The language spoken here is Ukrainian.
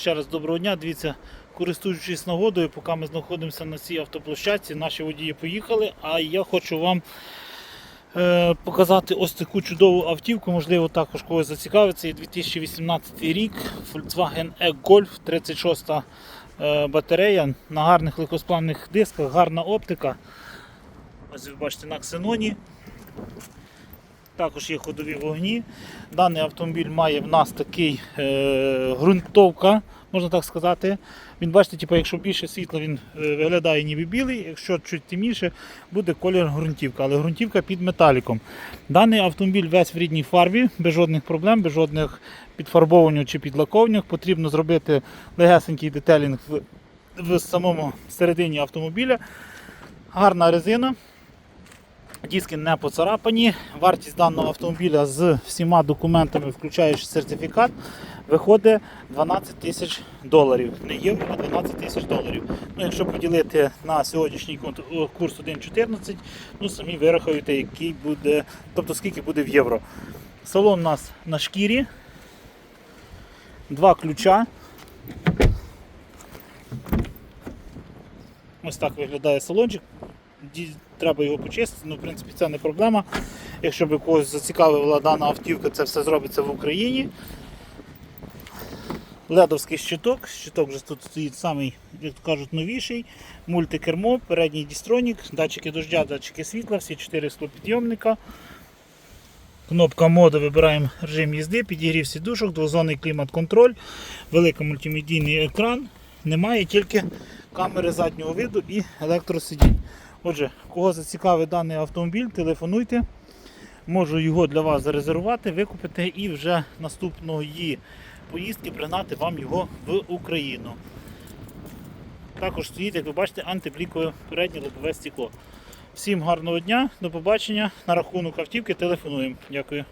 Ще раз доброго дня. Дивіться, користуючись нагодою, поки ми знаходимося на цій автоплощадці, наші водії поїхали, а я хочу вам е, показати ось таку чудову автівку. Можливо, також когось зацікавить. Це 2018 рік Volkswagen E-Golf 36 е, батарея на гарних легкосплавних дисках, гарна оптика. Ось ви бачите на ксеноні. Також є ходові вогні. Даний автомобіль має в нас такий е, ґрунтовка, можна так сказати. Він бачите, типу, якщо більше світла, він е, виглядає ніби білий, якщо чуть темніше, буде колір ґрунтівка, але ґрунтівка під металіком. Даний автомобіль весь в рідній фарбі, без жодних проблем, без жодних підфарбовувань чи підлаковань. Потрібно зробити легесенький детелінг в, в самому середині автомобіля. Гарна резина. Диски не поцарапані. Вартість даного автомобіля з всіма документами, включаючи сертифікат, виходить 12 тисяч доларів. Не євро, а 12 тисяч доларів. Ну, якщо поділити на сьогоднішній курс 1,14, ну самі вирахуєте, який буде, тобто скільки буде в євро. Салон у нас на шкірі, два ключа. Ось так виглядає салончик. Треба його почистити, ну, в принципі, це не проблема. Якщо б когось зацікавила дана автівка, це все зробиться в Україні. Ледовський щиток, щиток вже тут стоїть самий, як кажуть, новіший. Мультикермо, передній дістронік, датчики дождя, датчики світла, всі 4 склопідйомника. Кнопка моди, вибираємо режим їзди, підігрів сідушок, двозонний клімат-контроль, великий мультимедійний екран. Немає тільки камери заднього виду і електросидінь. Отже, кого зацікавить даний автомобіль, телефонуйте. Можу його для вас зарезервувати, викупити і вже наступної поїздки пригнати вам його в Україну. Також стоїть, як ви бачите, антиблікове переднє лобове стекло. Всім гарного дня, до побачення. На рахунок автівки телефонуємо. Дякую.